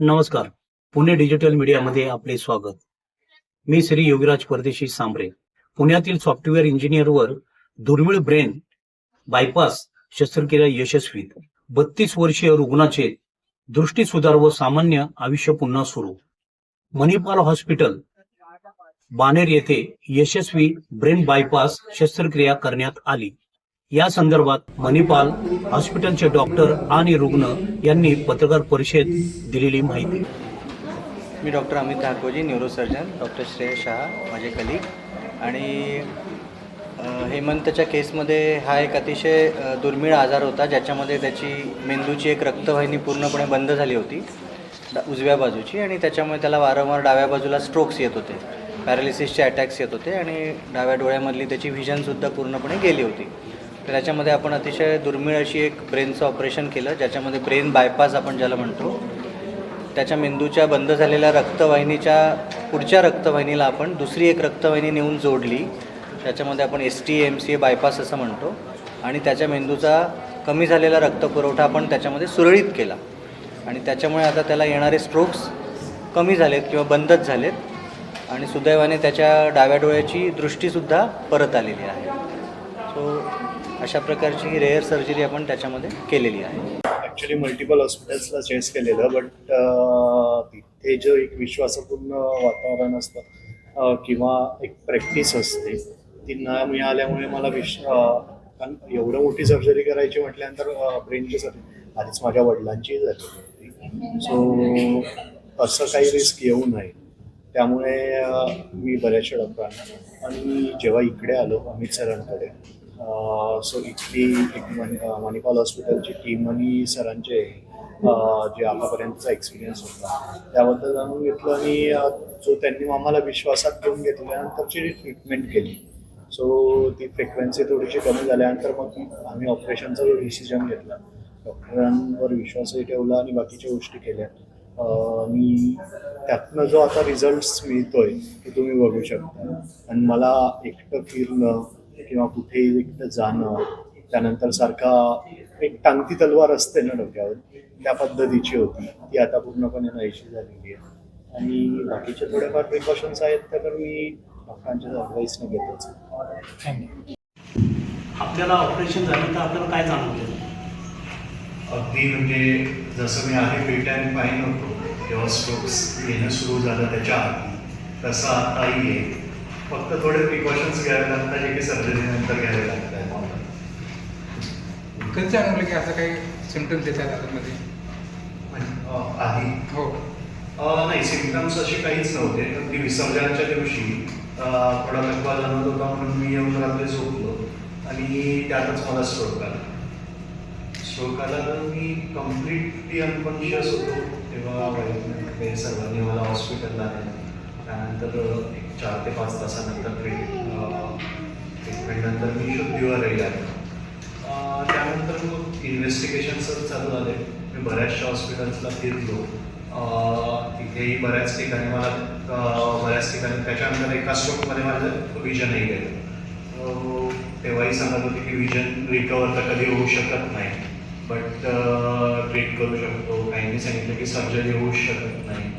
नमस्कार. पुणे डिजिटल मीडियामध्ये आपले स्वागत. मी श्री योगीराज परदेशी सांबरे. पुण्यातील सॉफ्टवेअर इंजिनियरवर दुर्मिळ ब्रेन बायपास शस्त्रक्रिया यशस्वी बत्तीस वर्षीय रुग्णाचे दृष्टी सुधार व सामान्य आयुष्य पुन्हा सुरू. मणिपाल हॉस्पिटल बानेर येथे यशस्वी ब्रेन बायपास शस्त्रक्रिया करण्यात आली. या संदर्भात मणिपाल हॉस्पिटलचे डॉक्टर आणि रुग्ण यांनी पत्रकार परिषद दिलेली माहिती. मी doctor Amit Dhakoji neurosurgeon doctor Shreya Shah माझे कलिग आणि हेमंतच्या केसमध्ये हा एक अतिशय दुर्मिळ आजार होता ज्याच्यामध्ये त्याची मेंदूची एक रक्तवाहिनी पूर्णपणे बंद झाली होती उजव्या बाजूची. आणि त्याच्यामुळे त्याला वारंवार डाव्या बाजूला स्ट्रोक्स येत होते पॅरालिसिसचे अटॅक्स येत होते. आणि डाव्या डोळ्यामधली त्याची व्हिजनसुद्धा पूर्णपणे गेली होती. तर त्याच्यामध्ये आपण अतिशय दुर्मिळ अशी एक ब्रेनचं ऑपरेशन केलं ज्याच्यामध्ये ब्रेन बायपास आपण ज्याला म्हणतो. त्याच्या मेंदूच्या बंद झालेल्या रक्तवाहिनीच्या पुढच्या रक्तवाहिनीला आपण दुसरी एक रक्तवाहिनी नेऊन जोडली. त्याच्यामध्ये आपण S T M C A bypass असं म्हणतो. आणि त्याच्या मेंदूचा कमी झालेला रक्तपुरवठा आपण त्याच्यामध्ये सुरळीत केला. आणि त्याच्यामुळे आता त्याला येणारे स्ट्रोक्स कमी झालेत किंवा बंदच झालेत. आणि सुदैवाने त्याच्या डाव्या डोळ्याची दृष्टीसुद्धा परत आलेली आहे. सो अशा प्रकारची ही रेअर सर्जरी आपण त्याच्यामध्ये केलेली आहे. ॲक्च्युली मल्टिपल हॉस्पिटल्सला चेस केलेलं बट uh, तिथे जो एक विश्वासपूर्ण वातावरण असतं uh, किंवा एक प्रॅक्टिस असते ती न मिळाल्यामुळे मला विश uh, कारण एवढं मोठी सर्जरी करायची म्हटल्यानंतर ब्रेनची सर्जरी आधीच माझ्या वडिलांची झाली होती. सो असं काही रिस्क येऊ नये. त्यामुळे मी बऱ्याचशा डॉक्टरांना आणि जेव्हा इकडे आलो अमित सरांकडे सो इथली एक मणिपाल हॉस्पिटलची टीम आणि सरांचे जे आतापर्यंतचा एक्सपिरियन्स होता त्याबद्दल जाणून घेतलं आणि जो त्यांनी आम्हाला विश्वासात घेऊन घेतल्यानंतरची ट्रीटमेंट केली सो ती फ्रिक्वेन्सी थोडीशी कमी झाल्यानंतर मग आम्ही ऑपरेशनचा जो डिसिजन घेतला डॉक्टरांवर विश्वासही ठेवला आणि बाकीच्या गोष्टी केल्या. मी आणि त्यातनं जो आता रिझल्ट्स मिळतोय ते तुम्ही बघू शकता. आणि मला एकटं फिरणं किंवा कुठेही एकटं जाणं त्यानंतर सारखा एक टांगती तलवार असते ना डोक्यावर त्या पद्धतीची होती. ती आता पूर्णपणे नाहीशी झालेली आहे. आणि बाकीचे थोडेफार प्रिकॉशन्स आहेत त्या तर मी डॉक्टरांच्या ॲडवाईसने घेतोच. आपल्याला ऑपरेशन झालं तर आपल्याला काय जाणवलं अगदी म्हणजे जसं मी आधी अँड फाईन होतो तेव्हा स्ट्रोक्स येणं सुरू झालं त्याच्या आधी तसं आताही आहे. फक्त थोडे प्रिकॉशन्स घ्यावे लागतात जे की सर्जरी नंतर घ्यावे लागतात. कधी जाणवलं की असं काही सिमटम्स येतात आतमध्ये आधी हो. नाही सिम्पटम्स असे काहीच नव्हते. अगदी विसर्जनाच्या दिवशी थोडा थकवा जाणवत होता म्हणून मी येऊन रात्री झोपलो. आणि त्यातच मला स्ट्रोक आला. स्ट्रोक आला तर मी कम्प्लिटली अनकॉन्शियस होतो. तेव्हा सर्वांनी मला हॉस्पिटलला त्यानंतर चार ते पाच तासानंतर ट्रीट ट्रीटमेंट मी शुद्धीवर राहील आहे. त्यानंतर मग इन्व्हेस्टिगेशन्सच चालू झाले. मी बऱ्याचशा हॉस्पिटल्सला फिरलो. तिथेही बऱ्याच ठिकाणी मला बऱ्याच ठिकाणी त्याच्यानंतर एका स्ट्रोकमध्ये माझं विजनही गेलं. तेव्हाही सांगत होते की विजन रिकवर तर कधी होऊ शकत नाही. बट ट्रीट करू शकतो. काहींनी सांगितलं की सर्जरी होऊ शकत नाही.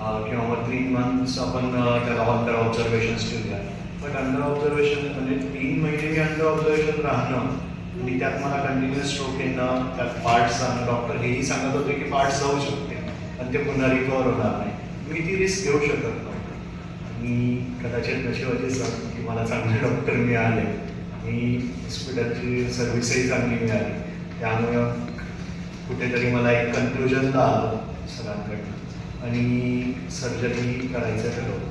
किंवा मग थ्री मंथ्स आपण त्याला अंडर ऑब्झर्वेशन्स ठेवूया. बट अंडर ऑब्झर्वेशन म्हणजे तीन महिने मी अंडर ऑब्झर्वेशन राहणं आणि त्यात मला कंटिन्युअस स्ट्रोक येणं त्यात पार्ट्स जाणं. डॉक्टर हेही सांगत होते की पार्ट्स जाऊ शकते आणि ते पुन्हा रिकवर होणार नाही. मी ती रिस्क घेऊ शकत नव्हतो. आणि कदाचित नशिबाची सांग की मला चांगले डॉक्टर मिळाले. आणि हॉस्पिटलची सर्व्हिसही चांगली मिळाली. त्यामुळं कुठेतरी मला एक कन्क्लुजनला आलं सरांकडनं. आणि सर्जरी करायचं ठरवलं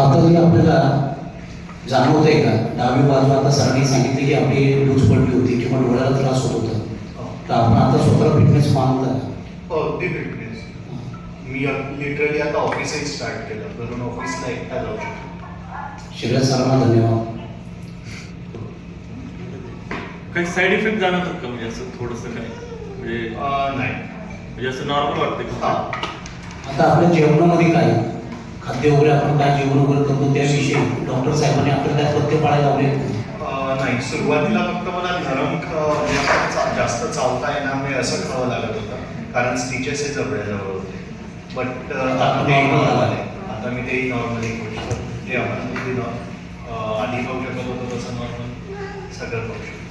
आता जे आपल्याला जाणवत आहे का? डावी बाजू आता सरांनी सांगितले की आपली लूज पडली होती किंवा डोळ्याला त्रास होत होता. हो. तर आपण आता स्वतःला फिटनेस मानला हो अगदी फिटनेस मी लिटरली आता ऑफिसही स्टार्ट केलं. घरून ऑफिसला एकटा जाऊ शकतो. शिवराज सरांना धन्यवाद. काही साईड इफेक्ट जाणवतात का? म्हणजे असं थोडंसं काय म्हणजे नाही. म्हणजे असं नॉर्मल वाटतं हा. का आता आपल्या जेवणामध्ये काय? खाद्य वगैरे आपण काय जेवण वगैरे करतो त्याविषयी डॉक्टर साहेबांनी आपल्याला काय पथ्य पाळायला लावले? नाही. सुरुवातीला फक्त मला नरम म्हणजे जास्त चावता येणार नाही असं खावं लागत होतं. कारण स्टिचेस हे जबड्याजवळ होते. बट आता आता ते नॉर्मल मी तेही नॉर्मली करू शकतो जे आपण आधी खाऊ शकत होतो तसं नॉर्मल सगळं खाऊ शकतो.